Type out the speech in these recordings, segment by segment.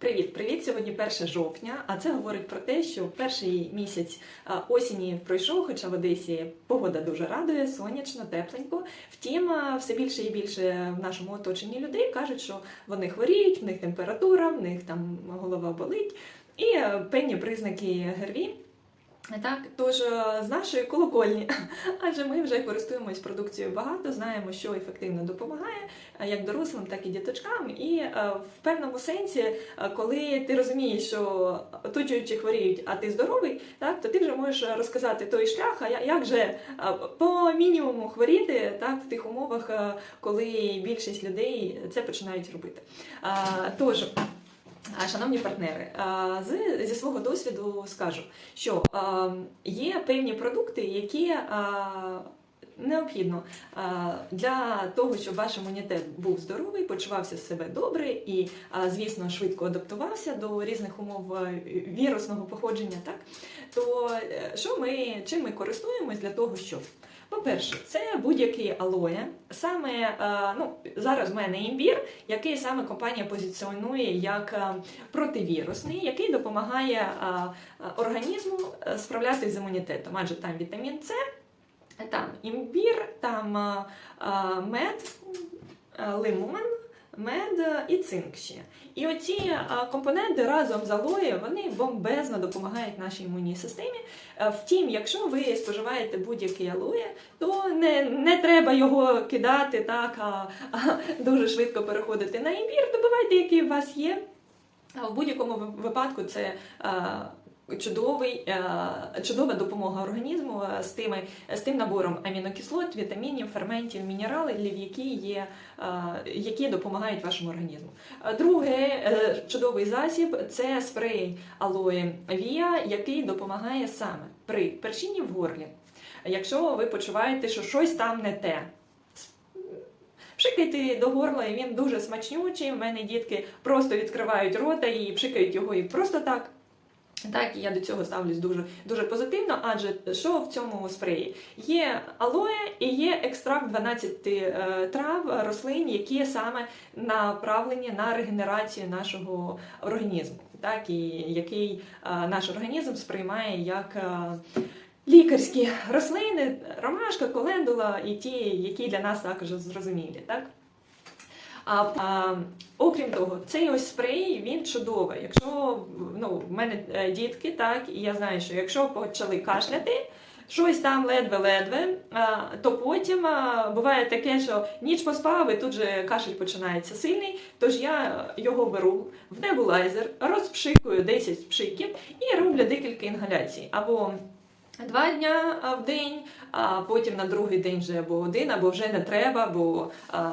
Привіт, привіт! Сьогодні 1 жовтня, а це говорить про те, що перший місяць осені пройшов, хоча в Одесі погода дуже радує, сонячно, тепленько. Втім, все більше і більше в нашому оточенні людей кажуть, що вони хворіють, в них температура, в них там голова болить, і е, певні признаки ГРВІ. Так, тож е, з нашої колокольні, адже ми вже користуємось продукцією багато, знаємо, що ефективно допомагає е, як дорослим, так і діточкам. І е, в певному сенсі, коли ти розумієш, що оточуючі хворіють, а ти здоровий, так то ти вже можеш розказати той шлях, а як же по мінімуму хворіти так в тих умовах, коли більшість людей це починають робити. Тож. Шановні партнери, зі свого досвіду скажу, що є певні продукти, які необхідно для того, щоб ваш імунітет був здоровий, почувався себе добре і, звісно, швидко адаптувався до різних умов вірусного походження. Так то е, що ми чим ми користуємось для того, щоб по-перше, це будь-який алоє. Саме е, ну зараз в мене імбір, який саме компанія позиціонує як е, противірусний, який допомагає е, організму справлятися з імунітетом, адже там вітамін С, там імбір, там мед, лимон. Мед і цинк ще. І оці е, компоненти разом з алоє вони бомбезно допомагають нашій імунній системі. Е, Втім, якщо ви споживаєте будь-який алоє, то не, не треба його кидати так, а, а дуже швидко переходити на імбір. Добивайте, який у вас є. В будь-якому випадку це е, чудовий, е, чудова допомога організму е, з, тими, з тим набором амінокислот, вітамінів, ферментів, мінералів, які, є, е, які допомагають вашому організму. Друге, е, чудовий засіб це спрей алоє віа, який допомагає саме при першінні в горлі. Якщо ви почуваєте, що щось там не те. Пшикайте до горла, і він дуже смачнючий. У мене дітки просто відкривають рота і пшикають його і просто так. Так, і я до цього ставлюсь дуже, дуже позитивно, адже що в цьому спреї? Є алоє і є екстракт 12 е, трав, рослин, які саме направлені на регенерацію нашого організму, так, і який е, наш організм сприймає як е, лікарські рослини, ромашка, колендула і ті, які для нас також зрозумілі. Так? А, а, окрім того, цей ось спрей він чудовий. Якщо ну, в мене е, дітки, так, і я знаю, що якщо почали кашляти, щось там ледве-ледве, то потім буває таке, що ніч поспав, і тут же кашель починається сильний. Тож я його беру в небулайзер, розпшикую 10 пшиків і роблю декілька інгаляцій. Або Два дня в день, а потім на другий день вже або один, або вже не треба, бо а,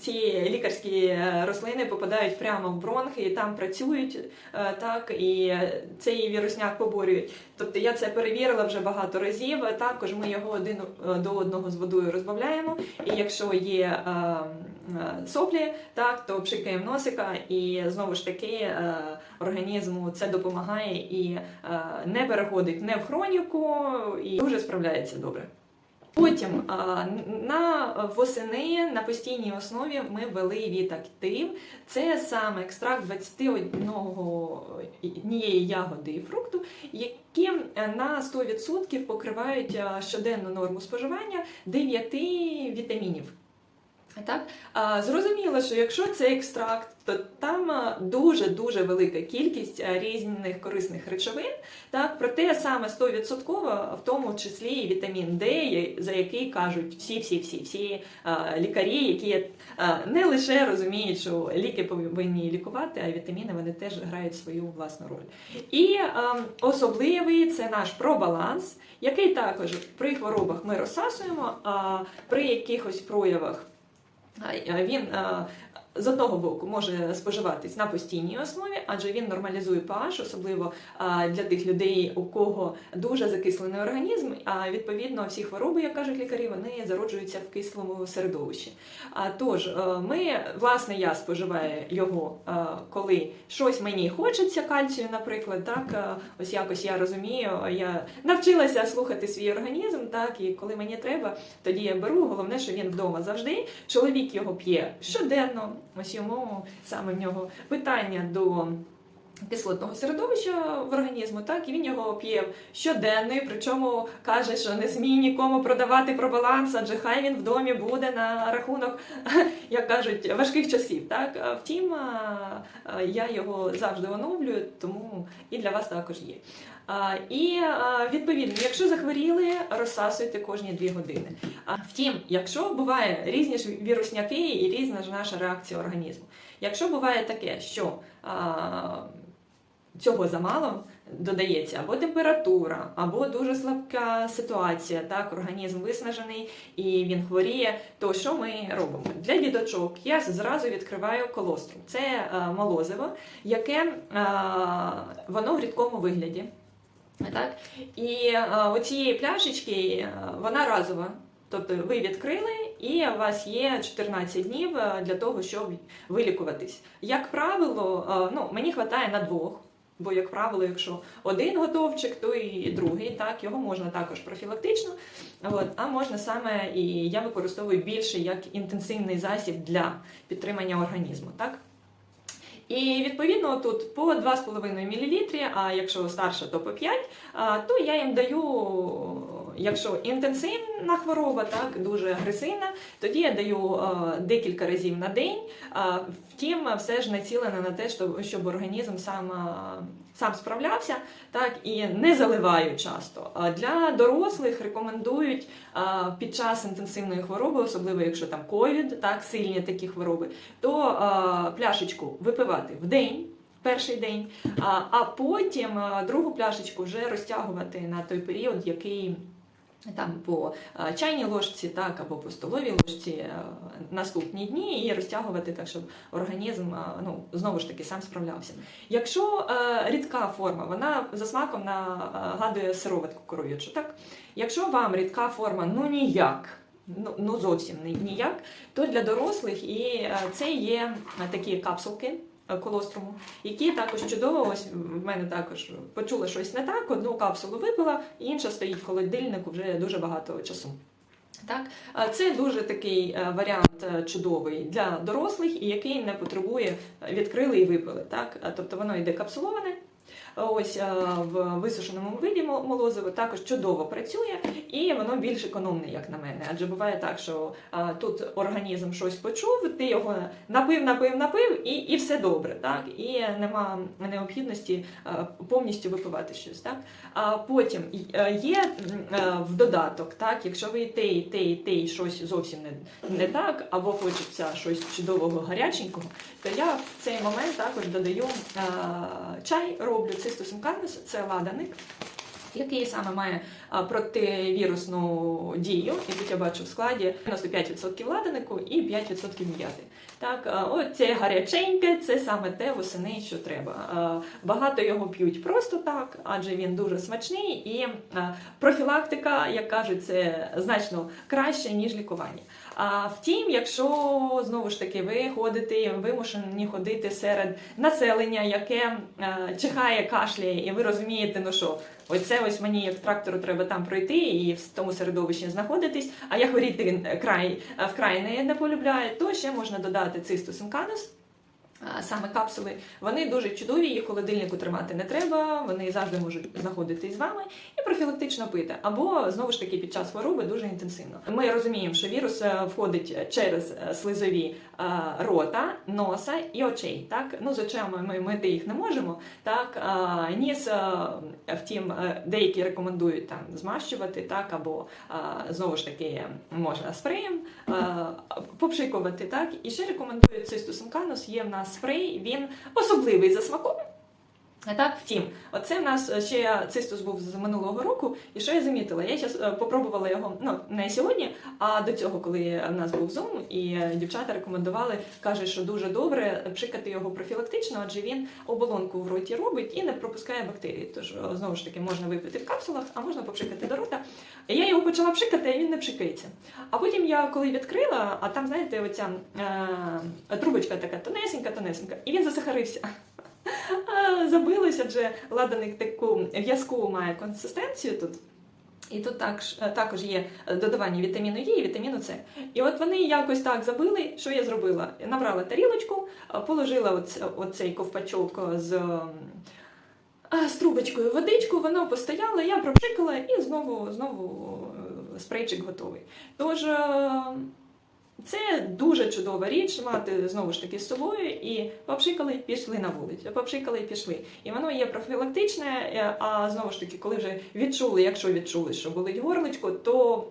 ці лікарські е, рослини попадають прямо в бронхи і там працюють е, так, і цей вірусняк поборюють. Тобто я це перевірила вже багато разів. Також ми його один е, до одного з водою розбавляємо. І якщо є е, соплі, так то пшикаємо носика, і знову ж таки організму це допомагає і е, не переходить не в хроніку, і дуже справляється добре. Потім на восени на постійній основі ми ввели вітактив. Це саме екстракт 21 однієї ягоди і фрукту, які е, на 100% покривають е, щоденну норму споживання 9 вітамінів. Так, зрозуміло, що якщо це екстракт, то там дуже-дуже велика кількість різних корисних речовин. Так, проте саме 100% в тому числі і вітамін Д, за який кажуть всі-всі-всі всі лікарі, які не лише розуміють, що ліки повинні лікувати, а вітаміни вони теж грають свою власну роль. І особливий це наш пробаланс, який також при хворобах ми розсасуємо, а при якихось проявах. Він а, з одного боку може споживатись на постійній основі, адже він нормалізує pH, особливо для тих людей, у кого дуже закислений організм. А відповідно всі хвороби, як кажуть лікарі, вони зароджуються в кислому середовищі. А тож е, ми, власне, я споживаю його, е, коли щось мені хочеться, кальцію, наприклад, так е, ось якось я розумію, я навчилася слухати свій організм, так і коли мені треба, тоді я беру. Головне, що він вдома завжди. Чоловік його п'є щоденно. Ось йому саме в нього питання до кислотного середовища в організму, так і він його п'є щоденний, причому каже, що не смій нікому продавати про баланс, адже хай він в домі буде на рахунок, як кажуть, важких часів. Так втім, я його завжди оновлюю, тому і для вас також є. І відповідно, якщо захворіли, розсасуйте кожні дві години. А втім, якщо буває різні ж вірусняки і різна ж наша реакція організму. Якщо буває таке, що цього замало додається або температура, або дуже слабка ситуація, так, організм виснажений і він хворіє, то що ми робимо? Для діточок я зразу відкриваю колострум. Це е, молозиво, яке е, воно в рідкому вигляді. Так? І е, оцієї пляшечки е, вона разова. Тобто ви відкрили, і у вас є 14 днів е, для того, щоб вилікуватись. Як правило, е, ну, мені вистачає на двох. Бо, як правило, якщо один готовчик, то і другий, так, його можна також профілактично, от, а можна саме, і я використовую більше як інтенсивний засіб для підтримання організму. Так? І відповідно тут по 2,5 мл, а якщо старша, то по 5, то я їм даю, якщо інтенсивна хвороба, так, дуже агресивна, тоді я даю а, декілька разів на день. А, Втім, все ж націлено на те, щоб, організм сам, а, сам справлявся, так, і не заливаю часто. Для дорослих рекомендують під час інтенсивної хвороби, особливо якщо там ковід, так, сильні такі хвороби, то пляшечку випивати в день. Перший день, а, потім другу пляшечку вже розтягувати на той період, який там по чайній ложці, так, або по столовій ложці наступні дні, і розтягувати так, щоб організм ну, знову ж таки сам справлявся. Якщо е, рідка форма, вона за смаком нагадує сироватку коров'ячу, так? Якщо вам рідка форма ну ніяк, ну, ну зовсім ні- ніяк, то для дорослих і е, це є е, такі капсулки. Е, Колоструму, які також чудово, ось в мене також почула щось не так, одну капсулу випила, інша стоїть в холодильнику вже дуже багато часу. Так, це дуже такий е, варіант е, чудовий для дорослих і який не потребує е, відкрили і випили. Так, тобто воно йде капсуловане. Ось е, в висушеному виді мо- молозиво також чудово працює, і воно більш економне, як на мене. Адже буває так, що е, тут організм щось почув, ти його напив, напив, напив, і, і все добре, так і нема необхідності е, повністю випивати щось. Так а потім є в додаток, так, якщо ви і те, і те, і те, і щось зовсім не, не так, або хочеться щось чудового гаряченького, то я в цей момент також додаю чай, роблю цистус інкарнус, це ладаник. Який саме має противірусну дію, тут я бачу в складі 95% ладанику і 5% м'яти. Так, а, от це гаряченьке, це саме те восени, що треба. Багато його п'ють просто так, адже він дуже смачний, і профілактика, як кажуть, це значно краще, ніж лікування. А втім, якщо знову ж таки ви ходите, вимушені ходити серед населення, яке е, чихає, кашляє, і ви розумієте, ну що, оце ось мені як трактору треба там пройти і в тому середовищі знаходитись, а я хворіти край вкрай не, не полюбляю, то ще можна додати цистус інканус. Саме капсули, вони дуже чудові, їх холодильнику тримати не треба, вони завжди можуть знаходитись з вами і профілактично пити. Або знову ж таки під час хвороби дуже інтенсивно. Ми розуміємо, що вірус е, входить через е, слизові рота, носа і очей. Так, ну з очима ми мити їх не можемо. Так, ніс, е, втім, е, деякі рекомендують там змащувати, так, або знову ж таки можна спреєм е, попшикувати. Так, і ще рекомендують цистус інканус. Є в нас спрей, він особливий за смаком. Так, втім, оце в нас ще цистус був з минулого року, і що я замітила? Я зараз попробувала його ну не сьогодні, а до цього, коли в нас був зум, і е, дівчата рекомендували, каже, що дуже добре пшикати його профілактично, адже він оболонку в роті робить і не пропускає бактерії. Тож е, знову ж таки можна випити в капсулах, а можна попшикати до рота. Я його почала пшикати, а він не пшикається. А потім я коли відкрила, а там, знаєте, оця е, трубочка така тонесенька, тонесенька, і він засахарився. А, Забилося, адже ладаник таку в'язку має консистенцію тут. І тут також, також є додавання вітаміну Е і вітаміну С. І от вони якось так забили, що я зробила? Набрала тарілочку, положила оце, оцей ковпачок з, з трубочкою водичку, воно постояло, я пропшикала і знову, знову е, спрейчик готовий. Тож е, це дуже чудова річ мати знову ж таки з собою і попшикали, пішли на вулицю, попшикали і пішли. І воно є профілактичне, е, а знову ж таки, коли вже відчули, якщо відчули, що болить горлечко, то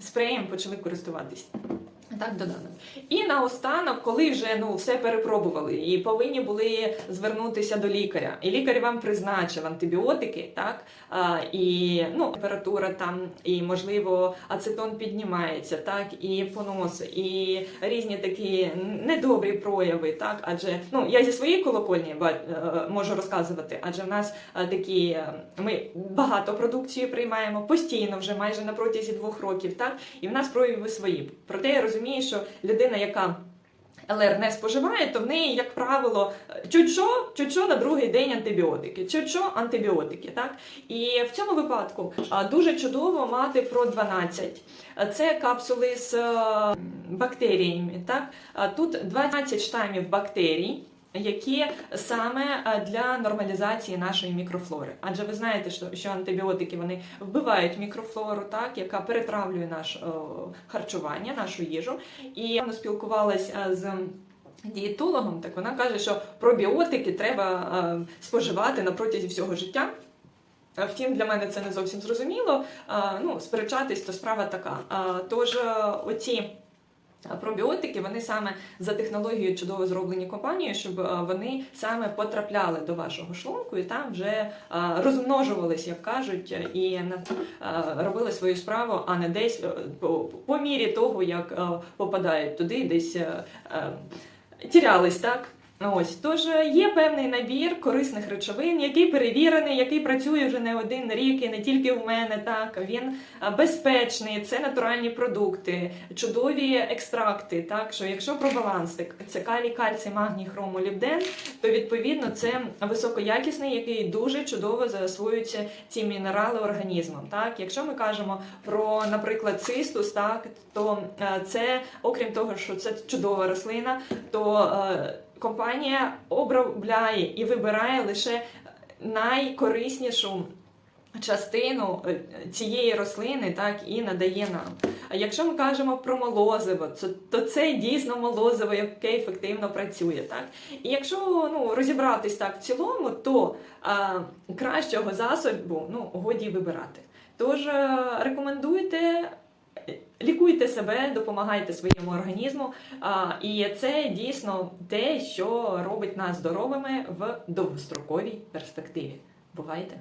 спреєм почали користуватись. Так, додано. І наостанок, коли вже ну все перепробували і повинні були звернутися до лікаря, і лікар вам призначив антибіотики, так? А, і ну температура там, і можливо ацетон піднімається, так? І понос, і різні такі недобрі прояви, так? Адже ну я зі своєї колокольні е, можу розказувати, адже в нас е, такі е, ми багато продукції приймаємо постійно, вже майже на протязі двох років, так? І в нас прояви свої. Проте я розумію, що людина, яка ЛР не споживає, то в неї, як правило, чуть що на другий день антибіотики, чуть що антибіотики. Так? І в цьому випадку дуже чудово мати про 12. Це капсули з е, бактеріями. Так? Тут 12 штамів бактерій. Які саме е, для нормалізації нашої мікрофлори, адже ви знаєте, що, що антибіотики вони вбивають мікрофлору, так яка перетравлює наше харчування, нашу їжу. І я спілкувалася з дієтологом, так вона каже, що пробіотики треба е, споживати на протязі всього життя. Втім, для мене це не зовсім зрозуміло. Ну, сперечатись, то справа така. Тож е, оці пробіотики вони саме за технологією чудово зроблені компанією, щоб е, вони саме потрапляли до вашого шлунку і там вже е, розмножувались, як кажуть, і е, робили свою справу, а не десь по, мірі того, як попадають туди, десь тірялись, так? Ось тож е, є певний набір корисних речовин, який перевірений, який працює вже не один рік, і не тільки в мене. Так він безпечний, це натуральні продукти, чудові екстракти. Так що, якщо про баланс, це калій, кальцій, магній, хром, молібден, то відповідно це високоякісний, який дуже чудово засвоюються ці мінерали організмом. Так, якщо ми кажемо про, наприклад, цистус, так то е, це, окрім того, що це чудова рослина, то е, компанія обробляє і вибирає лише найкориснішу частину е, цієї рослини, так і надає нам. А якщо ми кажемо про молозиво, то це дійсно молозиво, яке ефективно працює. Так? І якщо ну, розібратись так в цілому, то а, кращого засобу ну, годі вибирати. Тож е, рекомендуйте. Лікуйте себе, допомагайте своєму організму, і це дійсно те, що робить нас здоровими в довгостроковій перспективі. Бувайте!